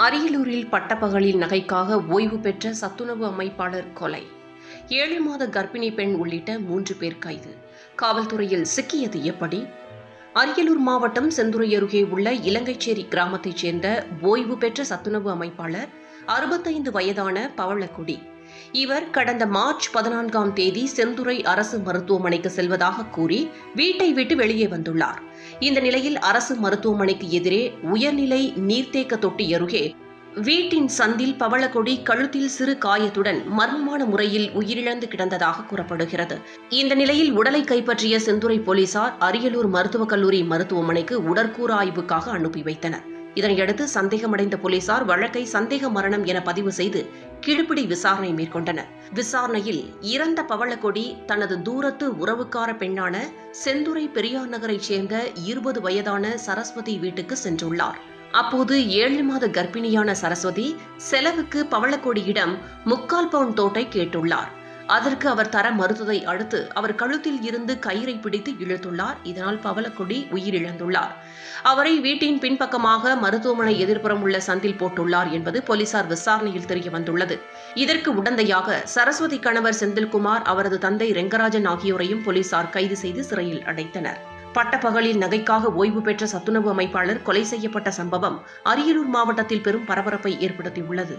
அரியலூரில் பட்டப்பகலில் நகைக்காக ஓய்வு பெற்ற சத்துணவு அமைப்பாளர் கொலை. ஏழு மாத கர்ப்பிணி பெண் உள்ளிட்ட மூன்று பேர் கைது. காவல்துறையில் சிக்கியது எப்படி? அரியலூர் மாவட்டம் செந்துறை அருகே உள்ள இலங்கைச்சேரி கிராமத்தைச் சேர்ந்த ஓய்வு பெற்ற சத்துணவு அமைப்பாளர் அறுபத்தைந்து வயதான பவளக்குடி. இவர் கடந்த மார்ச் பதினான்காம் தேதி செந்துறை அரசு மருத்துவமனைக்கு செல்வதாக கூறி வீட்டை விட்டு வெளியே வந்துள்ளார். இந்த நிலையில் அரசு மருத்துவமனைக்கு எதிரே உயர்நிலை நீர்த்தேக்க தொட்டி அருகே வீட்டின் சந்தில் பவளக்கொடி கழுத்தில் சிறு காயத்துடன் மர்மமான முறையில் உயிரிழந்து கிடந்ததாக கூறப்படுகிறது. இந்த நிலையில் உடலை கைப்பற்றிய செந்துறை போலீசார் அரியலூர் மருத்துவக் கல்லூரி மருத்துவமனைக்கு உடற்கூறு ஆய்வுக்காக அனுப்பி வைத்தனர். இதனையடுத்து சந்தேகமடைந்த போலீசார் வழக்கை சந்தேக மரணம் என பதிவு செய்து கிழுப்பிடி விசாரணை மேற்கொண்டனர். விசாரணையில் இறந்த பவளக்கொடி தனது தூரத்து உறவுக்கார பெண்ணான செந்துறை பெரியார் நகரைச் சேர்ந்த இருபது வயதான சரஸ்வதி வீட்டுக்கு சென்றுள்ளார். அப்போது ஏழு மாத கர்ப்பிணியான சரஸ்வதி செலவுக்கு பவளக்கொடியிடம் முக்கால் பவுன் தோட்டை கேட்டுள்ளார். அதற்கு அவர் தர மறுத்ததை அடுத்து அவர் கழுத்தில் இருந்து கயிறை பிடித்து இழுத்துள்ளார். இதனால் பவலக்குடி உயிரிழந்துள்ளார். அவரை வீட்டின் பின்பக்கமாக மருத்துவமனை எதிர்ப்புறம் உள்ள சந்தில் போட்டுள்ளார் என்பது போலீசார் விசாரணையில் தெரிய வந்துள்ளது. இதற்கு உடந்தையாக சரஸ்வதி கணவர் செந்தில்குமார் அவரது தந்தை ரெங்கராஜன் ஆகியோரையும் போலீசார் கைது செய்து சிறையில் அடைத்தனர். பட்டப்பகலில் நகைக்காக ஓய்வு பெற்ற சத்துணவு அமைப்பாளர் கொலை செய்யப்பட்ட சம்பவம் அரியலூர் மாவட்டத்தில் பெரும் பரபரப்பை ஏற்படுத்தியுள்ளது.